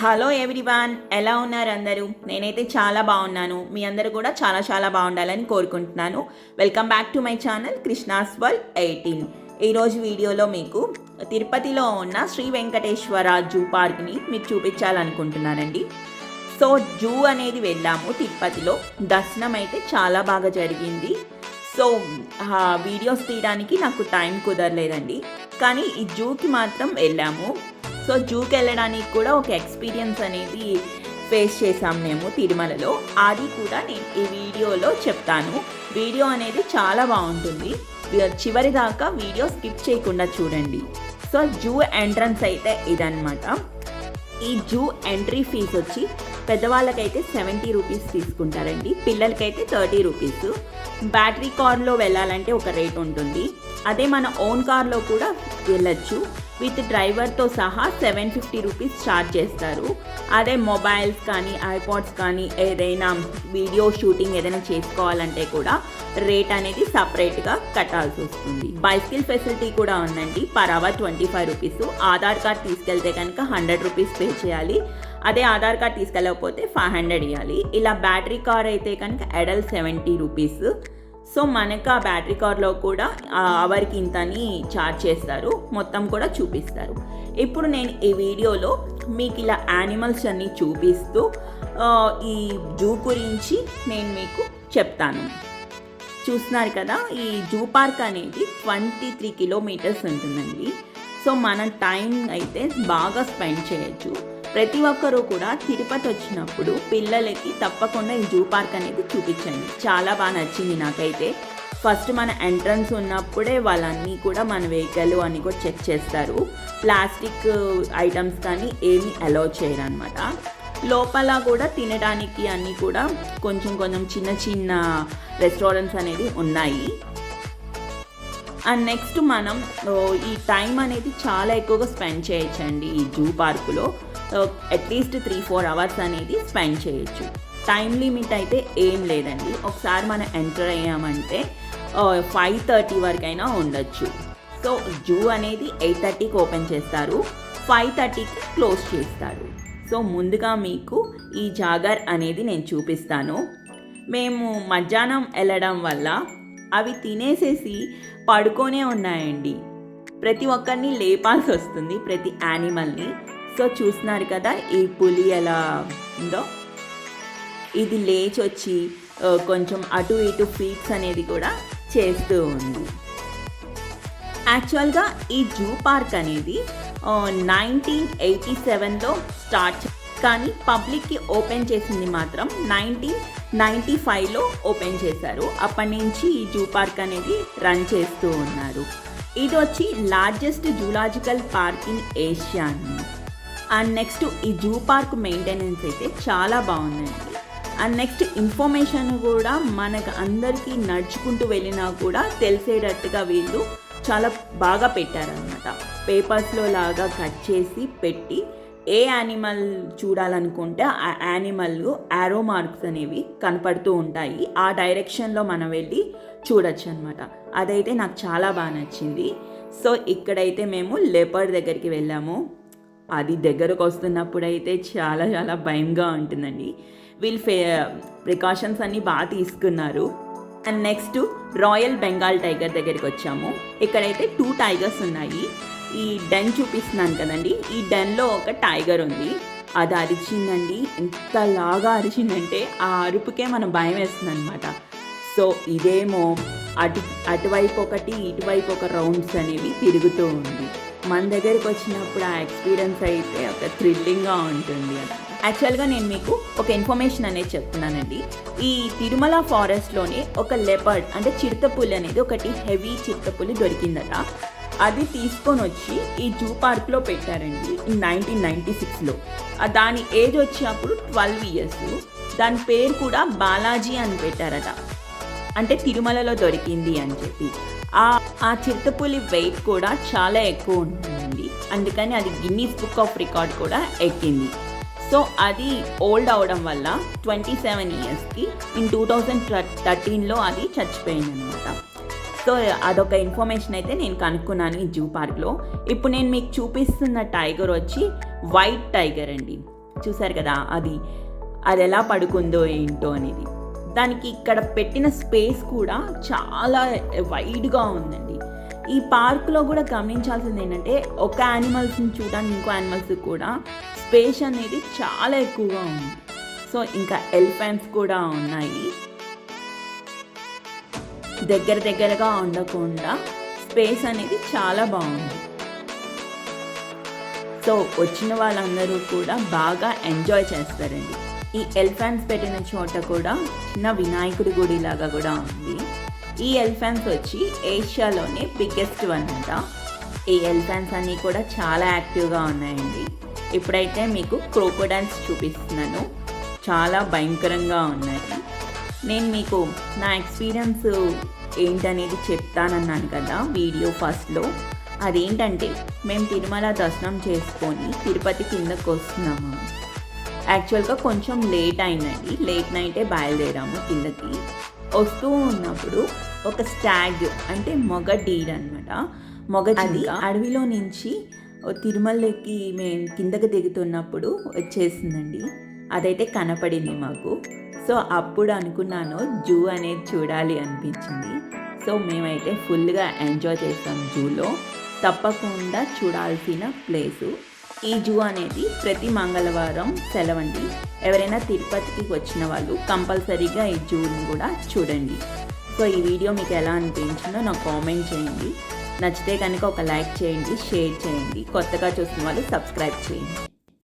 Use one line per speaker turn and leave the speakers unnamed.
Hello everyone ఎలా ఉన్నారు అందరూ? నేనైతే చాలా బాగున్నాను. మీ అందరూ కూడా చాలా చాలా బాగుండాలని కోరుకుంటున్నాను. Welcome back to my channel Krishna's world eighteen ఈరోజు వీడియోలో మీకు తిరుపతిలో ఉన్న శ్రీ వెంకటేశ్వర జూ పార్క్ని మీకు చూపించాలనుకుంటున్నానండి. సో జూ అనేది వెళ్ళాము తిరుపతిలో. దర్శనం అయితే చాలా బాగా జరిగింది. సో ఆ వీడియోస్ తీయడానికి నాకు టైం కుదరలేదండి. కానీ ఈ జూకి మాత్రం వెళ్ళాము. సో జూకి వెళ్ళడానికి కూడా ఒక ఎక్స్పీరియన్స్ అనేది ఫేస్ చేసాం మేము తిరుమలలో. అది కూడా నేను ఈ వీడియోలో చెప్తాను. వీడియో అనేది చాలా బాగుంటుంది. చివరి దాకా వీడియో స్కిప్ చేయకుండా చూడండి. సో జూ ఎంట్రన్స్ అయితే ఇదన్నమాట. ఈ జూ ఎంట్రీ ఫీజు వచ్చి పెద్దవాళ్ళకైతే సెవెంటీ రూపీస్ తీసుకుంటారండి. పిల్లలకైతే థర్టీ రూపీస్. బ్యాటరీ కార్లో వెళ్ళాలంటే ఒక రేట్ ఉంటుంది. అదే మన ఓన్ కార్లో కూడా వెళ్ళచ్చు. విత్ డ్రైవర్తో సహా సెవెన్ ఫిఫ్టీ రూపీస్ ఛార్జ్ చేస్తారు. అదే మొబైల్స్ కానీ ఐపాడ్స్ కానీ ఏదైనా వీడియో షూటింగ్ ఏదైనా చేసుకోవాలంటే కూడా రేట్ అనేది సపరేట్గా కట్టాల్సి వస్తుంది. బైసికల్ ఫెసిలిటీ కూడా ఉందండి. Per hour twenty five rupees. Aadhaar card తీసుకెళ్తే కనుక హండ్రెడ్ రూపీస్ పే చేయాలి. అదే ఆధార్ కార్డ్ తీసుకెళ్ళకపోతే ఫైవ్ హండ్రెడ్ ఇవ్వాలి ఇలా బ్యాటరీ కార్ అయితే కనుక ఎడల్ సెవెంటీ రూపీస్. సో మనకు ఆ బ్యాటరీ కార్లో కూడా అవర్కి ఇంతని ఛార్జ్ చేస్తారు. మొత్తం కూడా చూపిస్తారు. ఇప్పుడు నేను ఈ వీడియోలో మీకు ఇలా యానిమల్స్ అన్నీ చూపిస్తూ ఈ జూ గురించి నేను మీకు చెప్తాను. చూస్తున్నారు కదా ఈ జూ పార్క్ అనేది ట్వంటీ త్రీ కిలోమీటర్స్ ఉంటుందండి. సో మన టైం అయితే బాగా స్పెండ్ చేయొచ్చు. ప్రతి ఒక్కరూ కూడా తిరుపతి వచ్చినప్పుడు పిల్లలకి తప్పకుండా ఈ జూ పార్క్ అనేది చూపించండి. చాలా బాగా నచ్చింది నాకైతే. ఫస్ట్ మన ఎంట్రన్స్ ఉన్నప్పుడే వాళ్ళన్నీ కూడా మన వెహికల్ అని కూడా చెక్ చేస్తారు. ప్లాస్టిక్ ఐటమ్స్ కానీ ఏమి అలౌ చేయరు అనమాట లోపల కూడా తినడానికి అన్నీ కూడా కొంచెం కొంచెం చిన్న చిన్న రెస్టారెంట్స్ అనేది ఉన్నాయి. అండ్ నెక్స్ట్ మనం ఈ టైం అనేది చాలా ఎక్కువగా స్పెండ్ చేయొచ్చండి ఈ జూ పార్కులో. At least three four hours అనేది స్పెండ్ చేయొచ్చు. టైం లిమిట్ అయితే ఏం లేదండి. ఒకసారి మనం ఎంటర్ అయ్యామంటే ఫైవ్ థర్టీ వరకైనా ఉండొచ్చు. సో జూ అనేది ఎయిట్ థర్టీకి ఓపెన్ చేస్తారు. ఫైవ్ థర్టీకి క్లోజ్ చేస్తారు. సో ముందుగా మీకు ఈ జాగర్ అనేది నేను చూపిస్తాను. మేము మధ్యాహ్నం వెళ్ళడం వల్ల అవి తినేసేసి పడుకోనే ఉన్నాయండి. ప్రతి ఒక్కరిని లేపాల్సి వస్తుంది ప్రతి యానిమల్ని సో చూస్తున్నారు కదా ఈ పులి ఎలా ఉందో. ఇది లేచి వచ్చి కొంచెం అటు ఇటు ఫీట్స్ అనేది కూడా చేస్తూ ఉంది. యాక్చువల్గా ఈ జూ పార్క్ అనేది నైన్టీన్ ఎయిటీ సెవెన్లో స్టార్ట్ కానీ పబ్లిక్కి ఓపెన్ చేసింది మాత్రం నైన్టీన్ నైంటీ ఫైవ్లో ఓపెన్ చేశారు. అప్పటి నుంచి ఈ జూ పార్క్ అనేది రన్ చేస్తూ ఉన్నారు. ఇది వచ్చి largest zoological park in Asia అన్నమాట. అండ్ నెక్స్ట్ ఈ జూ పార్క్ మెయింటెనెన్స్ అయితే చాలా బాగుందండి. అండ్ నెక్స్ట్ ఇన్ఫర్మేషన్ కూడా మనకు అందరికీ నడుచుకుంటూ వెళ్ళినా కూడా తెలిసేటట్టుగా వీళ్ళు చాలా బాగా పెట్టారనమాట పేపర్స్లో లాగా కట్ చేసి పెట్టి ఏ యానిమల్ చూడాలనుకుంటే ఆ యానిమల్ యారో మార్క్స్ అనేవి కనపడుతూ ఉంటాయి. ఆ డైరెక్షన్లో మనం వెళ్ళి చూడొచ్చు అనమాట అదైతే నాకు చాలా బాగా నచ్చింది. సో ఇక్కడైతే మేము లేపర్డ్ దగ్గరికి వెళ్ళాము. అది దగ్గరకు వస్తున్నప్పుడు అయితే చాలా చాలా భయంగా ఉంటుందండి. వీళ్ళు ఫే ప్రికాషన్స్ అన్నీ బాగా తీసుకున్నారు. And next royal Bengal tiger దగ్గరికి వచ్చాము. ఇక్కడైతే టూ టైగర్స్ ఉన్నాయి. ఈ డెన్ చూపిస్తున్నాను కదండి. ఈ డెన్లో ఒక టైగర్ ఉంది. అది అరిచిందండి. ఎంతలాగా అరిచిందంటే ఆ అరుపుకే మనం భయం వేస్తుంది అనమాట సో ఇదేమో అటు అటువైపు ఒకటి ఇటువైపు ఒక రౌండ్స్ అనేవి తిరుగుతూ ఉంది. మన దగ్గరికి వచ్చినప్పుడు ఆ ఎక్స్పీరియన్స్ అయితే ఒక థ్రిల్లింగ్గా ఉంటుంది. యాక్చువల్గా నేను మీకు ఒక ఇన్ఫర్మేషన్ అనేది చెప్తున్నానండి. ఈ తిరుమల ఫారెస్ట్లోనే ఒక లెపర్డ్ అంటే చిరుతపులి అనేది ఒకటి హెవీ చిరుతపులి దొరికిందట. అది తీసుకొని వచ్చి ఈ జూ పార్క్లో పెట్టారండి నైన్టీన్ నైంటీ సిక్స్లో దాని ఏజ్ వచ్చి అప్పుడు ట్వెల్వ్ ఇయర్స్ దాని పేరు కూడా బాలాజీ అని పెట్టారట. అంటే తిరుమలలో దొరికింది అని చెప్పి. ఆ ఆ చిరుతపులి వెయిట్ కూడా చాలా ఎక్కువ ఉంటుంది అందుకని అది గిన్నీస్ బుక్ ఆఫ్ రికార్డ్ కూడా ఎక్కింది. సో అది ఓల్డ్ అవడం వల్ల ట్వంటీ సెవెన్ ఇయర్స్కి ఇన్ టూ థౌజండ్ థర్టీన్లో అది చచ్చిపోయింది అనమాట సో అదొక ఇన్ఫర్మేషన్ అయితే నేను కనుక్కున్నాను ఈ జూ పార్క్లో ఇప్పుడు నేను మీకు చూపిస్తున్న టైగర్ వచ్చి వైట్ టైగర్ అండి. చూసారు కదా అది అది ఎలా పడుకుందో ఏంటో అనేది. దానికి ఇక్కడ పెట్టిన స్పేస్ కూడా చాలా వైడ్గా ఉందండి. ఈ పార్క్లో కూడా గమనించాల్సింది ఏంటంటే ఒక యానిమల్స్ని చూడడానికి ఇంకో యానిమల్స్ కూడా స్పేస్ అనేది చాలా ఎక్కువగా ఉంది. సో ఇంకా ఎలిఫెంట్స్ కూడా ఉన్నాయి. దగ్గర దగ్గరగా ఉండకుండా స్పేస్ అనేది చాలా బాగుంది. సో వచ్చిన వాళ్ళందరూ కూడా బాగా ఎంజాయ్ చేస్తారండి. ఈ ఎలిఫెంట్స్ పెట్టిన చోట కూడా నా వినాయకుడి గుడి లాగా కూడా ఉంది. ఈ ఎలిఫెంట్స్ వచ్చి ఏషియాలోనే బిగ్గెస్ట్ వన్ అంట. ఈ ఎలిఫెంట్స్ అన్నీ కూడా చాలా యాక్టివ్గా ఉన్నాయండి. ఇప్పుడైతే మీకు క్రోకోడైల్స్ చూపిస్తున్నాను. చాలా భయంకరంగా ఉన్నాయి. నేను మీకు నా ఎక్స్పీరియన్స్ ఏంటనేది చెప్తానన్నాను కదా వీడియో ఫస్ట్లో అదేంటంటే మేము తిరుమల దర్శనం చేసుకొని తిరుపతి కిందకు వస్తున్నాము. యాక్చువల్గా కొంచెం లేట్ అయిందండి. లేట్ నైటే బయలుదేరాము కిందకి. వస్తూ ఉన్నప్పుడు ఒక స్టాగ్ అంటే మొగ డీర్ అనమాట మొగ అది అడవిలో నుంచి తిరుమలకి మేము కిందకి దిగుతున్నప్పుడు వచ్చేసిందండి. అదైతే కనపడింది మాకు. సో అప్పుడు అనుకున్నాను జూ అనేది చూడాలి అనిపించింది. సో మేమైతే ఫుల్గా ఎంజాయ్ చేస్తాం జూలో. తప్పకుండా చూడాల్సిన ప్లేసు. ఈ జూ అనేది ప్రతి మంగళవారం సెలవండి. ఎవరైనా తిరుపతికి వచ్చిన వాళ్ళు కంపల్సరీగా ఈ జూని కూడా చూడండి. సో ఈ వీడియో మీకు ఎలా అనిపించిందో నాకు కామెంట్ చేయండి. నచ్చితే కనుక ఒక లైక్ చేయండి షేర్ చేయండి. కొత్తగా చూసిన వాళ్ళు సబ్స్క్రైబ్ చేయండి.